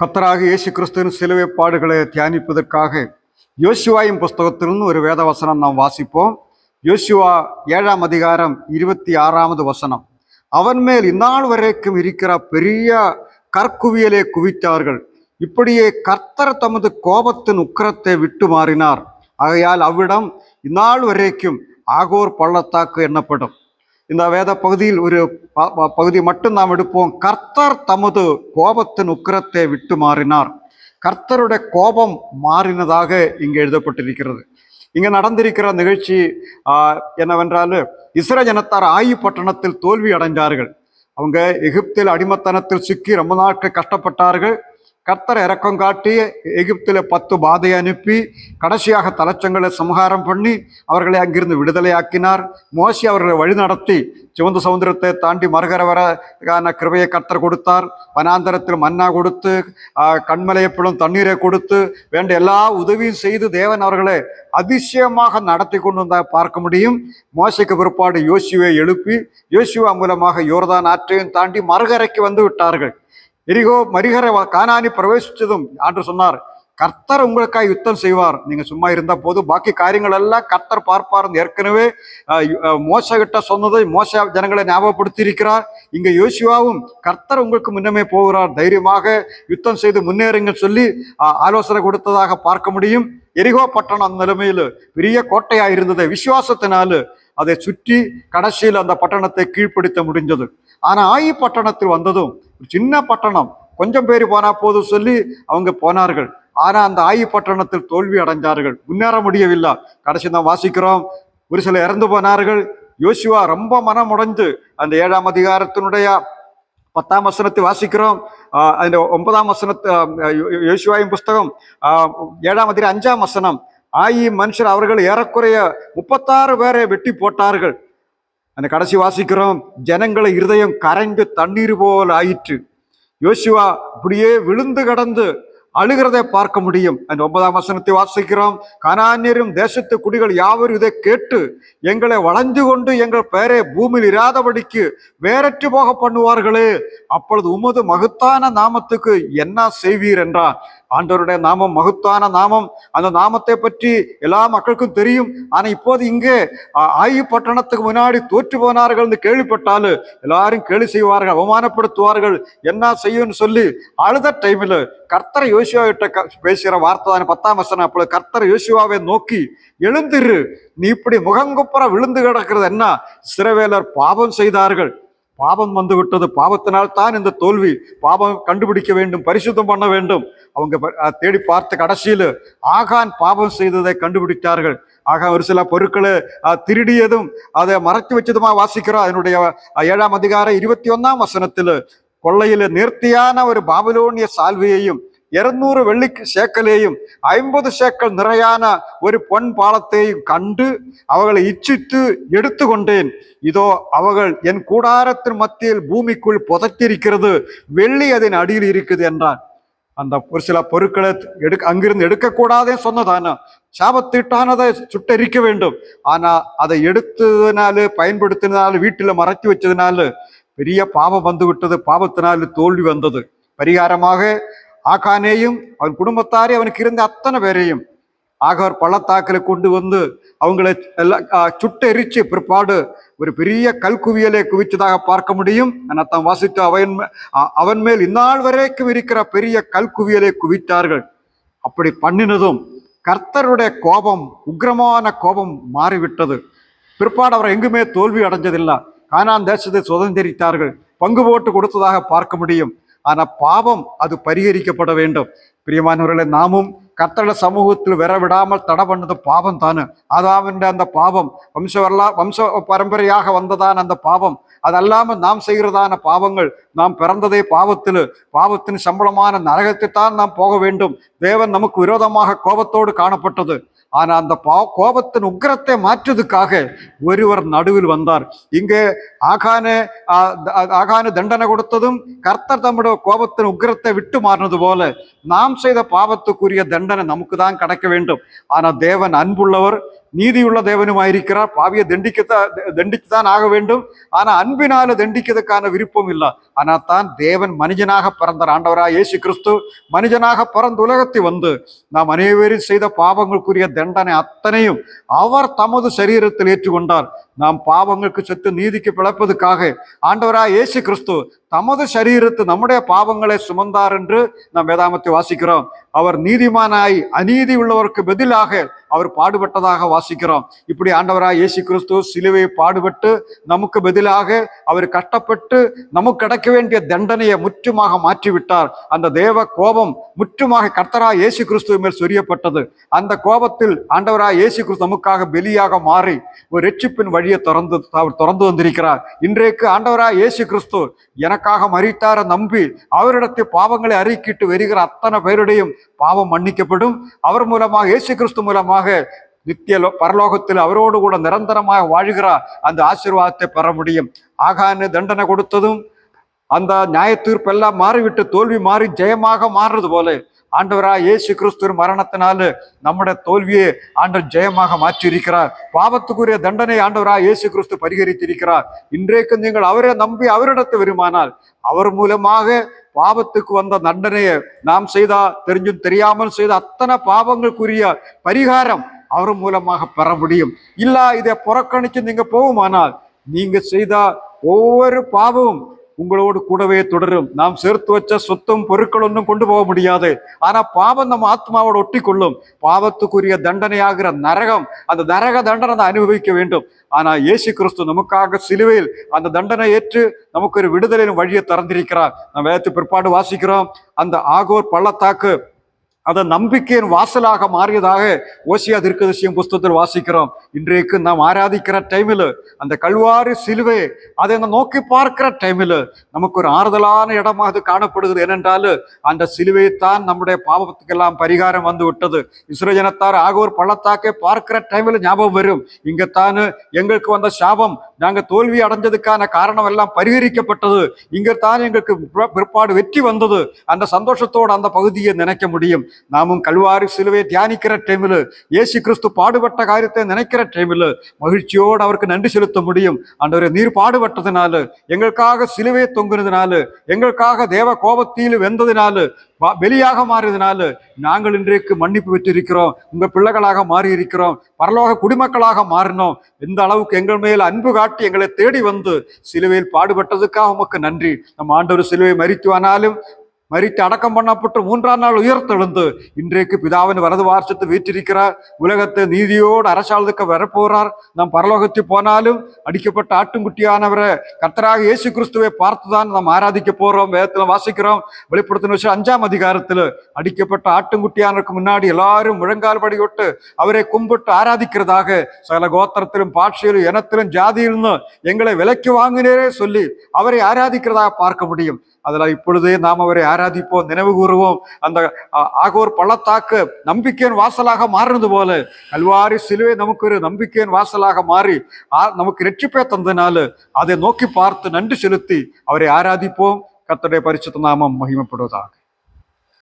கத்தராக இயேசு கிறிஸ்துவின் சிலுவை பாடுகளை தியானிப்பதற்காக யோசுவாயின் புஸ்தகத்திலிருந்து ஒரு வேத வசனம் நாம் வாசிப்போம். யோசுவா ஏழாம் அதிகாரம் இருபத்தி ஆறாவது வசனம். அவன் மேல் இந்நாள் வரைக்கும் இருக்கிற பெரிய கற்குவியலை குவித்தார்கள். இப்படியே கர்த்தர் தமது கோபத்தின் உக்கிரத்தை விட்டு மாறினார். ஆகையால் அவ்விடம் இந்நாள் வரைக்கும் ஆகோர் பள்ளத்தாக்கு எண்ணப்படும் இந்த வேத பகுதியில் ஒரு ப- ப- பகுதி மட்டும் நாம் எடுப்போம். கர்த்தர் தமது கோபத்தின் உக்கிரத்தை விட்டு மாறினார். கர்த்தருடைய கோபம் மாறினதாக இங்கே எழுதப்பட்டிருக்கிறது. இங்கே நடந்திருக்கிற நிகழ்ச்சி என்னவென்றால் இஸ்ர ஜனத்தார் ஆயு பட்டணத்தில் தோல்வி அடைந்தார்கள் அவங்க எகிப்தில் அடிமத்தனத்தில் சிக்கி ரொம்ப நாட்கள் கஷ்டப்பட்டார்கள். கர்த்தர் இறக்கம் காட்டி எகிப்தில் பத்து பாதை அனுப்பி கடைசியாக தலச்சங்களை சம்ஹாரம் பண்ணி அவர்களை அங்கிருந்து விடுதலையாக்கினார். மோசி அவர்களை வழிநடத்தி சிவந்த சமுதிரத்தை தாண்டி மறுகரை வரக்கான கிருபையை கர்த்தர் கொடுத்தார். வனாந்தரத்தில் மன்னா கொடுத்து கண்மலையப்பிலும் தண்ணீரை கொடுத்து வேண்ட எல்லா உதவியும் செய்து தேவன் அவர்களை அதிசயமாக நடத்தி கொண்டு வந்தா பார்க்க முடியும். மோசைக்கு பிற்பாடு யோசிவை எழுப்பி யோசிவா மூலமாக யோர்தான் ஆற்றையும் தாண்டி மறுகரைக்கு வந்து விட்டார்கள். எரிகோ மரிகர வ- கானானி பிரவேசித்ததும் ஆண்டு சொன்னார். கர்த்தர் உங்களுக்காக யுத்தம் செய்வார். நீங்க சும்மா இருந்தா போதும். பாக்கி காரியங்கள் எல்லாம் கர்த்தர் பார்ப்பார் ஏற்கனவே மோச கிட்ட சொன்னதை மோச ஜனங்களை ஞாபகப்படுத்தி இருக்கிறார் இங்க யோசுவாவும் கர்த்தர் உங்களுக்கு முன்னமே போகிறார். தைரியமாக யுத்தம் செய்து முன்னேறுங்கள் சொல்லி ஆலோசனை கொடுத்ததாக பார்க்க முடியும். எரிகோ பட்டணம் அந்த நிலைமையில் பெரிய கோட்டையா இருந்தது. விசுவாசத்தினால அதை சுற்றி கடைசியில் அந்த பட்டணத்தை கீழ்ப்படுத்த முடிஞ்சது. ஆனா ஆயி பட்டணத்தில் வந்ததும் சின்ன பட்டணம். கொஞ்சம் பேர் போனா போதும் சொல்லி அவங்க போனார்கள். ஆனா அந்த ஆயி பட்டணத்தில் தோல்வி அடைஞ்சார்கள் முன்னேற முடியவில்லை. கடைசி தான் வாசிக்கிறோம். ஒரு சில இறந்து போனார்கள். யோசுவா ரொம்ப மனம் உடைஞ்சு அந்த ஏழாம் அதிகாரத்தினுடைய பத்தாம் வசனத்தை வாசிக்கிறோம். அந்த ஒன்பதாம் வசனத்து யோசுவாயின் புஸ்தகம் ஏழாம் அதிகாரம் அஞ்சாம் வசனம். ஆயி மனுஷர் அவர்கள் ஏறக்குறைய முப்பத்தாறு பேரை வெட்டி போட்டார்கள். அந்த கடைசி வாசிக்கிறோம் ஜனங்களை இருதயம் கரைந்து தண்ணீர் போல் ஆயிற்று. யோசுவா இப்படியே விழுந்து கடந்து அழுகிறதை பார்க்க முடியும். அந்த ஒன்பதாம் வசனத்தை வாசிக்கிறோம். கனானியரும் தேசத்து குடிகள் யாவரும் இதை கேட்டு எங்களை வளைஞ்சு கொண்டு எங்கள் பெயரை பூமியில் இராதபடிக்கு வேறற்று போக பண்ணுவார்களே. அப்பொழுது உமது மகத்தான நாமத்துக்கு என்ன செய்வீர் என்றார் ஆண்டவருடைய நாமம் மகத்தான நாமம். அந்த நாமத்தை பற்றி எல்லா மக்களுக்கும் தெரியும். ஆனால் இப்போது இங்கே ஆயு பட்டணத்துக்கு முன்னாடி தோற்று போனார்கள் என்று கேள்விப்பட்டாலும் எல்லாரும் கேலி செய்வார்கள் அவமானப்படுத்துவார்கள். என்ன செய்யும்னு சொல்லி அழுத டைமில் கர்த்தர் யோசுவா கிட்ட க- பேசுகிற வார்த்தை தான் பத்தாம் வசனம். அப்பொழுது கர்த்தர் யோசுவாவை நோக்கி எழுந்திரு. நீ இப்படி முகங்குப்புற விழுந்து கிடக்கிறது என்ன? சிறவேலர் பாவம் செய்தார்கள். பாவம் வந்து விட்டது. பாவத்தினால் தான் இந்த தோல்வி. பாவம் கண்டுபிடிக்க வேண்டும் பரிசுத்தம் பண்ண வேண்டும். அவங்க தேடி பார்த்த கடைசியில் ஆகான் பாவம் செய்ததை கண்டுபிடித்தார்கள். ஆக ஒரு சில பொருட்களை திருடியதும் அதை மறைத்து வச்சதுமா வாசிக்கிறோம். அதனுடைய ஏழாம் அதிகாரம் இருபத்தி ஒன்னாம் வசனத்தில் கொள்ளையில் நேர்த்தியான ஒரு பாபிலோனிய சால்வையையும் இருநூறு வெள்ளி சேக்கலையும் ஐம்பது சேக்கல் நிறையான ஒரு பொன் பாலத்தையும் கண்டு அவர்களை இச்சித்து எடுத்துக்கொண்டேன். இதோ அவர்கள் என் கூடாரத்தின் மத்தியில் பூமிக்குள் புதைத்திருக்கிறது வெள்ளி அதன் அடியில் இருக்குது என்றான். அந்த ஒரு சில பொருட்களை எடுக்க அங்கிருந்து எடுக்கக்கூடாதே சொன்னதான சாபத்தீட்டானதை சுட்டரிக்க வேண்டும். ஆனா அதை எடுத்ததுனால பயன்படுத்தினால வீட்டில் மறைச்சி வச்சதுனால பெரிய பாவம் வந்து விட்டது தோல்வி வந்தது. பரிகாரமாக ஆகானேயும் அவன் குடும்பத்தாரே அவனுக்கு இருந்த அத்தனை பேரையும் ஆகவர் பள்ளத்தாக்கில் கொண்டு வந்து அவங்களை எல்லாம் சுட்டு எரிச்சு பிற்பாடு ஒரு பெரிய கல்குவியலை குவிச்சதாக பார்க்க முடியும். தான் வாசித்து அவன் மே- அவன் மேல் இந்நாள் வரைக்கும் இருக்கிற பெரிய கல்குவியலை குவித்தார்கள். அப்படி பண்ணினதும் கர்த்தருடைய கோபம் உக்கிரமான கோபம் மாறிவிட்டது. பிற்பாடு அவர் எங்குமே தோல்வி அடைஞ்சதில்லை. கானான் தேசத்தை சுதந்திரித்தார்கள். பங்கு போட்டு கொடுத்ததாக பார்க்க முடியும். ஆனால் பாவம் அது பரிகரிக்கப்பட வேண்டும். பிரியமானவர்களை நாமும் கத்தள சமூகத்தில் வர விடாமல் தடை பண்ணது பாவம் தானே அதாவின் அந்த பாவம் வம்ச வரலா வம்ச பரம்பரையாக வந்ததான அந்த பாவம் அதல்லாமல் நாம் செய்கிறதான பாவங்கள் நாம் பிறந்ததே பாவத்தில் பாவத்தின் சம்பளமான நரகத்தை தான் நாம் போக வேண்டும். தேவன் நமக்கு விரோதமாக கோபத்தோடு காணப்பட்டது. ஆனால் அந்த பா கோபத்தின் உக்கிரத்தை மாற்றுவதுக்காக ஒருவர் நடுவில் வந்தார். இங்கே ஆகானு ஆகானு தண்டனை கொடுத்ததும் கர்த்தர் தம்முடைய கோபத்தின் உக்கிரத்தை விட்டு மாறினது போல நாம் செய்த பாவத்துக்குரிய தண்டனை நமக்கு தான் கிடைக்க வேண்டும். ஆனால் தேவன் அன்புள்ளவர் நீதியுள்ள தேவனுமாயிருக்கிறார். பாவியை தண்டிக்கத்தான் தண்டித்துதான் ஆக வேண்டும். ஆனால் அன்பினால தண்டிக்கிறதுக்கான விருப்பம் இல்லை. ஆனால் தான் தேவன் மனிதனாக பிறந்தார். ஆண்டவராக இயேசு கிறிஸ்து மனிதனாக பிறந்த உலகத்தை வந்து நாம் அனைவரும் செய்த பாவங்களுக்குரிய தண்டனை அத்தனையும் அவர் தமது சரீரத்தில் ஏற்றுக்கொண்டார். நாம் பாவங்களுக்கு செத்து நீதிக்கு பிழைப்பதுக்காக ஆண்டவராக இயேசு கிறிஸ்து தமது சரீரத்து நம்முடைய பாவங்களை சுமந்தார் என்று நாம் வேதாமத்தை வாசிக்கிறோம். அவர் நீதிமானாய் அநீதி உள்ளவருக்கு பதிலாக அவர் பாடுபட்டதாக வாசிக்கிறோம். இப்படி ஆண்டவராக இயேசு கிறிஸ்து சிலுவை பாடுபட்டு நமக்கு பதிலாக அவர் கஷ்டப்பட்டு நமக்கு கிடைக்க வேண்டிய தண்டனையை முற்றுமாக மாற்றிவிட்டார். அந்த தேவ கோபம் முற்றுமாக கர்த்தரா இயேசு கிறிஸ்துவ மேல் சொரியப்பட்டது. அந்த கோபத்தில் ஆண்டவராக இயேசு கிறிஸ்து நமக்காக பெலியாக மாறி ஒரு ரட்சிப்பின் வழியை திறந்து திறந்து வந்திருக்கிறார். இன்றைக்கு ஆண்டவராக இயேசு கிறிஸ்து எனக்காக மறித்தார நம்பி அவரிடத்தில் பாவங்களை அறிக்கிட்டு வருகிற அத்தனை பேருடையும் பாவம் மன்னிக்கப்படும். அவர் மூலமாக இயேசு கிறிஸ்து மூலமாக நித்திய பரலோகத்தில் அவரோடு கூட நிரந்தரமாக வாழ்கிறார். அந்த ஆசீர்வாதத்தை பெற முடியும். ஆகான்னு தண்டனை கொடுத்ததும் அந்த நியாய தீர்ப்பெல்லாம் மாறிவிட்டு தோல்வி மாறி ஜெயமாக மாறுறது போல ஆண்டவரா இயேசு கிறிஸ்துவின் மரணத்தினால நம்முடைய தோல்வியை ஆண்டவர் ஜெயமாக மாற்றியிருக்கிறார். பாவத்துக்குரிய தண்டனை ஆண்டவரா இயேசு கிறிஸ்து பரிகரித்திருக்கிறார். இன்றைக்கு நீங்கள் அவரை நம்பி அவரிடத்து வருமானால் அவர் மூலமாக பாவத்துக்கு வந்த தண்டனையை நாம் செய்தா தெரிஞ்சும் தெரியாமல் செய்த அத்தனை பாவங்களுக்குரிய பரிகாரம் அவர் மூலமாக பெற முடியும். இல்ல இதை புறக்கணிச்சு நீங்க போகுமானால் நீங்க செய்த ஒவ்வொரு பாவமும் உங்களோடு கூடவே தொடரும். நாம் சேர்த்து வச்ச சொத்தும் பொருட்கள் ஒன்றும் கொண்டு போக முடியாது. ஆனா பாவம் நம்ம ஆத்மாவோட ஒட்டி கொள்ளும் பாவத்துக்குரிய தண்டனையாகிற நரகம் அந்த நரக தண்டனை தான் அனுபவிக்க வேண்டும். ஆனா இயேசு கிறிஸ்து நமக்காக சிலுவையில் அந்த தண்டனை ஏற்று நமக்கு ஒரு விடுதலையின் வழியை திறந்திருக்கிறார் நம்ம வேத்து பிற்பாடு வாசிக்கிறோம். அந்த ஆகோர் பள்ளத்தாக்கு அந்த நம்பிக்கையின் வாசலாக மாறியதாக ஓசியா திருக்கதிசியம் புஸ்தத்தில் வாசிக்கிறோம். இன்றைக்கு நாம் ஆராதிக்கிற டைமில் அந்த கல்வாரி சிலுவை அதை நம்ம நோக்கி பார்க்கிற டைமில் நமக்கு ஒரு ஆறுதலான இடமாக அது காணப்படுகிறது. ஏனென்றால் அந்த சிலுவைத்தான் நம்முடைய பாவத்துக்கெல்லாம் பரிகாரம் வந்து விட்டது. இஸ்ரஜனத்தார் ஆகோர் பள்ளத்தாக்கை பார்க்கிற டைமில் ஞாபகம் வரும். இங்கத்தான் எங்களுக்கு வந்த சாபம் நாங்கள் தோல்வி அடைஞ்சதுக்கான காரணம் எல்லாம் பரிகரிக்கப்பட்டது. இங்கத்தான் எங்களுக்கு பிற- பிற்பாடு வெற்றி வந்தது. அந்த சந்தோஷத்தோடு அந்த பகுதியை நினைக்க முடியும். நாமும் கல்வாரி சிலுவை தியானிக்கிற டைமில் இயேசு கிறிஸ்து பாடுபட்ட காரியத்தை நினைக்கிற டைமில் மகிழ்ச்சியோடு அவருக்கு நன்றி செலுத்த முடியும். ஆண்டவரே நீர் பாடுபட்டதுனால எங்களுக்காக சிலுவை தொங்குனதுனால எங்களுக்காக தேவ கோபத்தில் வெந்ததினால வெளியாக மாறியதுனால நாங்கள் இன்றைக்கு மன்னிப்பு பெற்றிருக்கிறோம். உங்க பிள்ளைகளாக மாறி இருக்கிறோம் பரலோக குடிமக்களாக மாறினோம். எந்த அளவுக்கு எங்கள் மேல் அன்பு காட்டி எங்களை தேடி வந்து சிலுவையில் பாடுபட்டதுக்காக உமக்கு நன்றி. நம்ம ஆண்டவர் சிலுவை மறித்துவானாலும் மறித்து அடக்கம் பண்ணப்பட்டு மூன்றாம் நாள் உயர்த்தெழுந்து இன்றைக்கு பிதாவின் வரது வாரசத்தை வீற்றிருக்கிறார். உலகத்தை நீதியோடு அரசாளுக்கு வரப்போறார். நாம் பரலோகத்தில் போனாலும் அடிக்கப்பட்ட ஆட்டுங்குட்டியானவரை கர்த்தராக இயேசு கிறிஸ்துவை பார்த்துதான் நாம் ஆராதிக்க போறோம் வேதத்தில் வாசிக்கிறோம். வெளிப்படுத்தின விஷயம் அஞ்சாம் அதிகாரத்தில் அடிக்கப்பட்ட ஆட்டுங்குட்டியானருக்கு முன்னாடி எல்லாரும் முழங்கால் படிவிட்டு அவரை கும்பிட்டு ஆராதிக்கிறதாக சகல கோத்திரத்திலும் பாட்சியிலும் இனத்திலும் ஜாதியிலும் எங்களை விலைக்கு வாங்கினேரே சொல்லி அவரை ஆராதிக்கிறதாக பார்க்க முடியும். அதுல இப்பொழுதே நாம் அவரை ஆராதிப்போம் நினைவு கூறுவோம். அந்த ஆகோர் பள்ளத்தாக்கு நம்பிக்கையின் வாசலாக மாறினது போல கல்வாரி சிலுவை நமக்கு ஒரு நம்பிக்கையின் வாசலாக மாறி நமக்கு ரட்சிப்பே தந்தனால அதை நோக்கி பார்த்து நன்றி செலுத்தி அவரை ஆராதிப்போம். கத்தடைய பரிசுத்த நாமம் மகிமைப்படுவதாக.